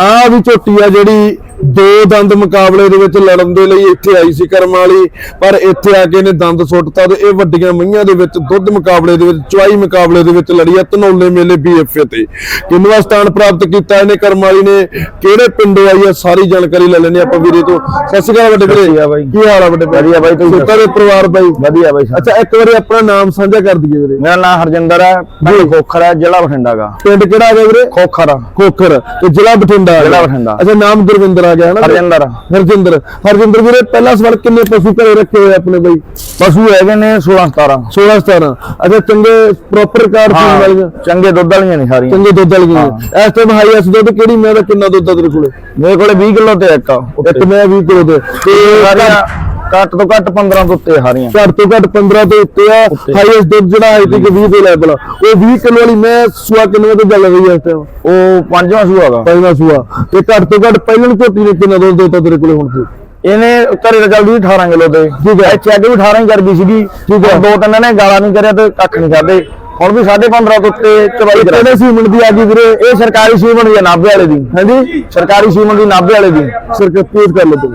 ਆ ਵੀ ਝੋਟੀ ਆ ਜਿਹੜੀ ਦੋ ਦੰਦ ਮੁਕਾਬਲੇ ਦੇ ਵਿੱਚ ਲੜਨ ਦੇ ਲਈ ਇੱਥੇ ਆਈ ਸੀ ਕਰਮ ਵਾਲੀ ਪਰ ਇੱਥੇ ਆ ਕੇ ਇਹਨੇ ਦੰਦ ਸੁੱਟਤਾ ਤੇ ਇਹ ਵੱਡੀਆਂ ਮਈਆਂ ਦੇ ਵਿੱਚ ਦੁੱਧ ਮੁਕਾਬਲੇ ਦੇ ਵਿੱਚ ਚੁਆਈ ਮੁਕਾਬਲੇ ਦੇ ਵਿੱਚ ਲੜੀ ਆ ਧਨੌਲੇ ਮੇਲੇ ਬੀਐਫਏ ਤੇ। ਕਿੰਨਵਾ ਸਥਾਨ ਪ੍ਰਾਪਤ ਕੀਤਾ ਇਹਨੇ ਕਰਮ ਵਾਲੀ ਨੇ? ਕਿਹੜੇ ਪਿੰਡੋਂ ਆਈ ਆ? ਸਾਰੀ ਜਾਣਕਾਰੀ ਲੈ ਲੈਣੇ ਆਪਾਂ ਵੀਰੇ ਤੋਂ। ਸਤਿ ਸ਼੍ਰੀ ਅਕਾਲ ਵੱਡੇ ਵੀਰੇ। ਕੀ ਹਾਲ ਆ ਵੱਡੇ ਵੀਰੇ? ਵਧੀਆ ਬਾਈ, ਤੁਸੀਂ ਸੁੱਤਾ ਦੇ ਪਰਿਵਾਰ ਬਾਈ? ਵਧੀਆ ਬਾਈ ਅੱਛਾ ਇੱਕ ਵਾਰੀ ਆਪਣਾ ਨਾਮ ਸਾਂਝਾ ਕਰ ਦਈਏ ਵੀਰੇ। ਮੇਰਾ ਨਾਮ ਹਰਜਿੰਦਰ ਹੈ ਪਿੰਡ ਖੋਖਰ ਹੈ ਜ਼ਿਲ੍ਹਾ ਬਠਿੰਡਾ ਦਾ ਪਿੰਡ ਕਿਹੜਾ ਆ ਗਿਆ ਵੀਰੇ? ਖੋਖਰ। ਖੋਖਰ ਤੇ ਜ਼ਿਲ੍ਹਾ ਬਠਿੰਡਾ। ਜ਼ਿਲ੍ਹਾ ਬਠਿੰਡਾ। ਅੱਛਾ ਨਾਮ ਗੁਰਵਿੰਦਰ ਆ ਗਿਆ ਨਾ ਹਰਜਿੰਦਰ। ਹਰਜਿੰਦਰ। ਹਰਜਿੰਦਰ ਵੀਰੇ ਪਹਿਲਾ ਸਵਾਲ ਕਿੰਨੇ ਪਸ਼ੂ ਘਰੇ ਰੱਖੇ ਹੋਏ ਆਪਣੇ ਬਈ? ਪਸ਼ੂ ਹੈਗੇ ਨੇ 16 17 16 17 ਅੱਛਾ ਚੰਗੇ ਪ੍ਰੋਪਰ ਕਾਰ ਪੀਣ ਵਾਲੀਆਂ? ਚੰਗੇ ਦੁੱਧ ਵਾਲੀਆਂ ਨੇ ਸਾਰੀਆਂ। ਚੰਗੇ ਦੁੱਧ ਵਾਲੀਆਂ ਇਸ ਟਾਈਮ ਹਾਈ ਐਸ ਦੁੱਧ ਕਿਹੜੀ ਮੈਂ ਦਾ ਕਿੰਨਾ ਦੁੱਧ ਤੇਰੇ ਕੋਲੇ? ਮੇਰੇ ਕੋਲੇ 20 ਕਿਲੋ ਤੇ ਇੱਕ ਇੱਕ ਮੈਂ 20 ਕਿਲੋ ਦੇ ਤੇ ਸਾਰੀਆਂ ਘੱਟ ਤੋਂ ਘੱਟ 15 ਤੋਂ ਉੱਤੇ ਸਾਰੀਆਂ। ਘੱਟ ਤੋਂ ਘੱਟ 15 ਤੋਂ ਉੱਤੇ ਆ। ਹਾਈਐਸਟ ਦੁੱਧ ਜਿਹੜਾ ਹੈ ਕਿ 20 ਦੇ ਲੈਵਲ ਉਹ 20 ਕਿਲੋ ਵਾਲੀ ਮੈਂ ਸੂਆ ਕਿੰਨੇ ਤੋਂ ਚੱਲ ਰਹੀ ਹੈ ਇਸ ਟਾਈਮ ਉਹ ਪੰਜਵਾਂ ਸੂ ਹੈਗਾ ਪਹਿਲਾ ਸੂਆ। ਤੇ ਘੱਟ ਤੋਂ ਘੱਟ ਪਹਿਲਣ ਝੋਟੀ ਨੇ ਕਿੰਨਾ ਦੁੱਧ ਦਿੱਤਾ ਤੇਰੇ ਕੋਲੇ ਹੁਣ ਤੇ? ਇਹਨੇ ਘਰੇ ਤਾਂ ਚੱਲਦੀ ਸੀ 18 ਕਿਲੋ ਤੇ। ਠੀਕ ਹੈ। ਚੈੱਕ ਵੀ 18 ਹੀ ਕਰ ਗਈ ਸੀਗੀ। ਠੀਕ ਹੈ। ਦੋ ਤਿੰਨ ਨੇ ਗਾਲਾਂ ਨਹੀਂ ਕਰਿਆ ਤੇ ਕੱਖ ਨਹੀਂ ਖਾਦੇ ਹੁਣ ਵੀ 15.5 ਤੋਂ ਉੱਤੇ ਚਵਾਈ ਕਰਾ ਕਿਹੜੇ ਸੀਮਿੰਟ ਦੀ ਆ ਗਈ ਵੀਰੇ। ਇਹ ਸਰਕਾਰੀ ਸੀਮਨ ਦੀ ਹੈ ਨਾਭੇ ਵਾਲੇ ਦੀ। ਹਾਂਜੀ? ਸਰਕਾਰੀ ਸੀਮਨ ਦੀ ਨਾਭੇ ਵਾਲੇ ਦੀ। ਸਰਕਤ ਪੇਸ਼ ਕਰ ਲਓ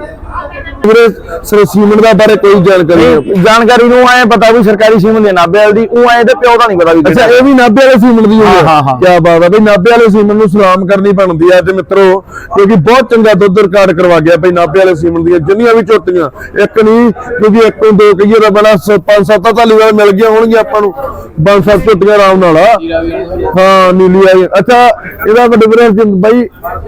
ਤੂੰ ਵੀਰੇ ਸਰ ਸੀਮਿੰਟ ਦਾ ਬਾਰੇ ਕੋਈ ਜਾਣਕਾਰੀ ਜਾਣਕਾਰੀ ਨੂੰ ਐ ਪਤਾ ਵੀ ਸਰਕਾਰੀ ਸੀਮਨ ਦੀ ਨਾਭੇ ਵਾਲੇ ਦੀ ਉਹ ਐ ਤੇ ਪਿਓ ਦਾ ਨਹੀਂ ਪਤਾ ਵੀ ਅੱਛਾ। ਇਹ ਵੀ ਨਾਭੇ ਵਾਲੇ ਸੀਮਿੰਟ ਦੀ ਹੋਈ ਹਾਂ, ਹਾਂ, ਹਾਂ। ਕੀ ਬਾਤ ਹੈ ਬਈ ਨਾਭੇ ਵਾਲੇ ਸੀਮਿੰਟ ਨੂੰ ਸਲਾਮ ਕਰਨੀ ਬਣਦੀ ਹੈ ਤੇ ਮਿੱਤਰੋ ਕਿਉਂਕਿ ਬਹੁਤ ਚੰਗਾ ਦੁੱਧ ਰਿਕਾਰਡ ਕਰਵਾ ਗਿਆ ਬਈ ਨਾਭੇ ਵਾਲੇ ਸੀਮਿੰਟ ਦੀਆਂ ਜਿੰਨੀਆਂ ਵੀ ਝੋਟੀਆਂ। ਇੱਕ ਨਹੀਂ ਕਿਉਂਕਿ ਇੱਕ ਨੂੰ ਦੋ ਕਹੀਏ ਤਾਂ ਬੜਾ ਪੰਜ ਸੱਤ ਤਾਂ ਵਾਰ ਮਿਲ ਗਈਆਂ ਹੋਣਗੀਆਂ ਆਪਾਂ ਨੂੰ। ਪੰਜ ਸੱਤ ਝੋਟੀਆਂ ਆਰਾਮ ਨਾਲ ਆ। ਹਾਂ ਨੀਲੀ ਆਈ ਅੱਛਾ ਇਹਦਾ ਜੀ ਬਾਈ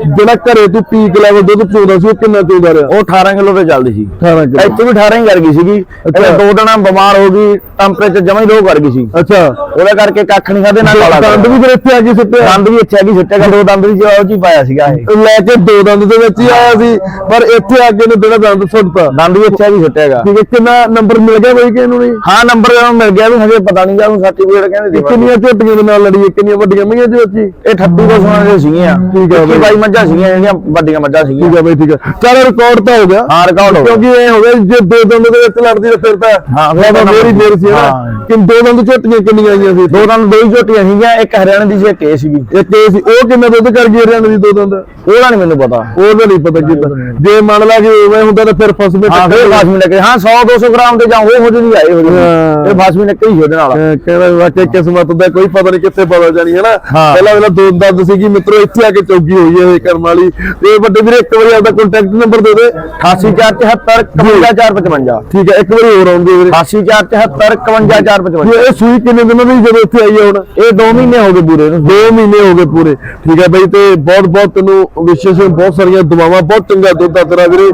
ਜਿਹੜਾ ਘਰੇ ਤੂੰ ਪੀਕ ਲੈਵਲ ਦੁੱਧ ਚੋਦਾ ਸੀ ਉਹ ਕਿੰਨਾ ਚੋਦਾ ਰਿਹਾ? ਉਹ 18 ਕਿਲੋ ਤੇ ਚੱਲਦੀ ਸੀ। 18 ਕਿਲੋ ਇੱਥੇ ਵੀ 18 ਹੀ ਕਰ ਗਈ ਸੀਗੀ। ਇਹ ਦੋ ਦਿਨਾਂ ਬਿਮਾਰ ਹੋ ਗਈ ਟੈਂਪਰੇਚਰ ਜਮਾ ਹੀ ਲੋ ਕਰ ਗਈ ਸੀ। ਅੱਛਾ। ਉਹਦੇ ਕਰਕੇ ਕੱਖ ਨਹੀਂ ਖਾਦੇ ਨਾ ਕਾਲਾ ਦੰਦ ਵੀ ਫਿਰ ਇੱਥੇ ਆ ਗਈ ਸਿੱਟੇ ਦੰਦ ਵੀ ਅੱਛਾ ਕੀ ਸਿੱਟੇਗਾ ਦੋ ਦੰਦ ਵੀ ਜੋ ਜੀ ਪਾਇਆ ਸੀਗਾ ਇਹ। ਲੈ ਕੇ ਦੋ ਦੰਦ ਦੇ ਵਿੱਚ ਹੀ ਆਇਆ ਸੀ ਪਰ ਇੱਥੇ ਆ ਕੇ ਨੇ ਜਿਹੜਾ ਦੰਦ ਸੁੱਟਤਾ। ਦੰਦ ਵੀ ਅੱਛਾ ਕੀ ਸਿੱਟੇਗਾ ਠੀਕ ਹੈ ਕਿੰਨਾ ਨੰਬਰ ਮਿਲ ਗਿਆ ਬਈ ਕਿ ਇਹਨੂੰ ਨਹੀਂ ਹਾਂ ਨੰਬਰ ਜਦੋਂ ਮਿਲ ਗਿਆ ਵੀ ਹਜੇ ਪਤਾ ਨਹੀਂ ਜਾਂ ਸਰਟੀਫਿਕੇਟ ਕਹਿੰਦੇ ਕਿੰਨੀਆਂ ਝੋਟੀਆਂ ਦੇ ਨਾਲ ਲੜੀ ਕਿੰਨੀਆਂ ਵੱਡੀਆਂ ਮਈਆਂ ਦੇ ਵਿੱਚ? ਇਹ 38 ਕੋ ਸੋਨਾ ਦੇ ਸੀਗੀਆਂ। ਠੀਕ ਹੈ। ਬਾਈ। ਮੱਝਾਂ ਸੀਗੀਆਂ ਜਿਹੜੀਆਂ ਵੱਡੀਆਂ ਮੱਝਾਂ ਸੀਗੀਆਂ। ਠੀਕ ਹੈ ਬਈ ਠੀਕ ਹੈ। ਚਲ ਰਿਕਾਰਡ ਤਾਂ ਹੋ ਗਿਆ। ਹਾਂ ਰਿਕਾਰਡ ਹੋ ਗਿਆ। ਕਿਉਂਕਿ ਇਹ ਹੋ ਗਿਆ ਜੇ ਦੋ ਦੰਦ ਦੇ ਵਿੱਚ ਲੜਦੀ ਤਾਂ ਫਿਰ ਤਾਂ ਹਾਂ, ਫਿਰ ਫਿਰ ਤਾਂ ਤਾਂ ਮੇਰੀ ਮੇਰ ਸੀ ਨਾ। ਹਾਂ। ਕਿ ਦੋ ਦੰਦ ਝੋਟੀਆਂ ਕਿੰਨੀਆਂ ਆਈਆਂ ਸੀ? ਦੋ ਦੰਦ ਦੋ ਹੀ ਝੋਟੀਆਂ ਸੀਗੀਆਂ ਇੱਕ ਹਰਿਆਣੇ ਦੀ ਸੀ ਇੱਕ ਇਹ ਸੀਗੀ। ਇੱਕ ਇਹ ਸੀ। ਉਹ ਕਿੰਨਾ ਦੁੱਧ ਕਰ ਗਈ ਰਿਆਂ ਦੀ ਦੋ ਦੰਦ? ਉਹਦਾ ਨਹੀਂ ਮੈਨੂੰ ਪਤਾ। ਉਹਦਾ ਨਹੀਂ ਪਤਾ ਕਿਤਾ ਜੇ ਮੰਨ ਲਾ ਕਿ ਉਵੇਂ ਹੁੰਦਾ ਤਾਂ ਫਿਰ ਫਸਵੇਂ ਹਾਂ ਫਿਰ ਫਾਸਮੀ ਲੱਗੇ ਹਾਂ 100 200 ਗ੍ਰਾਮ ਦੇ ਜਾਂ ਉਹ ਹੋ ਜਣੀ ਆਏ ਹੋ ਇਹ ਲੱਗੇ ਹੀ ਉਹਦੇ ਨਾਲ। ਕਹਿੰਦਾ ਵਾਕਿਆ ਕਿਸਮਤ ਦਾ ਕੋਈ ਪਤਾ ਨਹੀਂ ਕਿੱਥੇ ਪਤਾ ਜਾਣੀ ਹੈ। ਨਾ। ਪਹਿਲਾਂ ਪਹਿਲਾਂ ਦੋ ਦੰਦ ਸੀਗੀ ਮਿੱਤਰੋ ਇੱਥੇ ਆ ਕੇ ਚੌਗੀ ਹੋਈ ਹੈ ਇਹ ਕਰਮ ਵਾਲੀ। ਤੇ ਵੱਡੇ ਵੀਰੇ ਇੱਕ ਵਾਰੀ ਆਪਦਾ ਕੰਟੈਕਟ ਨੰਬਰ ਦੇ ਦੇ। 8474 51455 ਠੀਕ ਹੈ ਇੱਕ ਵਾਰੀ ਹੋਰ ਆਉਂਦੀ ਵੀਰੇ। 8474 51455 ਇਹ ਸੂਈ ਕਿੰਨੇ ਦਿਨਾਂ ਦੀ ਜਦੋਂ ਇੱਥੇ ਆਈ ਹੈ ਹੁਣ? ਇਹ 2 ਮਹੀਨੇ ਹੋ ਗਏ ਪੂਰੇ ਨੂੰ। 2 ਮਹੀਨੇ ਹੋ ਗਏ ਪੂਰੇ। ਠੀਕ ਹੈ ਬਈ ਤੇ ਬਹੁਤ ਬਹੁਤ ਤੈਨੂੰ ਵਿਸ਼ੇਸ਼ ਬਹੁਤ ਸਾਰੀਆਂ ਦੁਆਵਾਂ ਬਹੁਤ ਚੰਗਾ ਦੁੱਧ ਆ ਤੇਰਾ ਵੀਰੇ।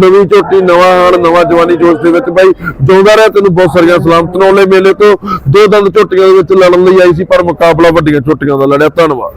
ਨਵੀਂ ਝੋਟੀ ਨਵਾਂ ਹਾਣ ਨਵਾਂ ਜਵਾਨੀ ਜੋਸ਼ ਦੇ ਵਿੱਚ। ਬਾਈ ਜਿਉਂਦਾ ਰਹਿ ਤੈਨੂੰ ਬਹੁਤ ਸਾਰੀਆਂ ਸਲਾਮਤ ਨੌਲੇ ਮੇਲੇ ਤੋਂ ਦੋ ਦੰਦ ਝੋਟੀਆਂ ਦੇ ਵਿੱਚ ਲੜਨ ਲਈ ਆਈ ਸੀ ਪਰ ਮੁਕਾਬਲਾ ਵੱਡੀਆਂ ਝੋਟੀਆਂ ਦਾ ਲੜਿਆ। ਧੰਨਵਾਦ।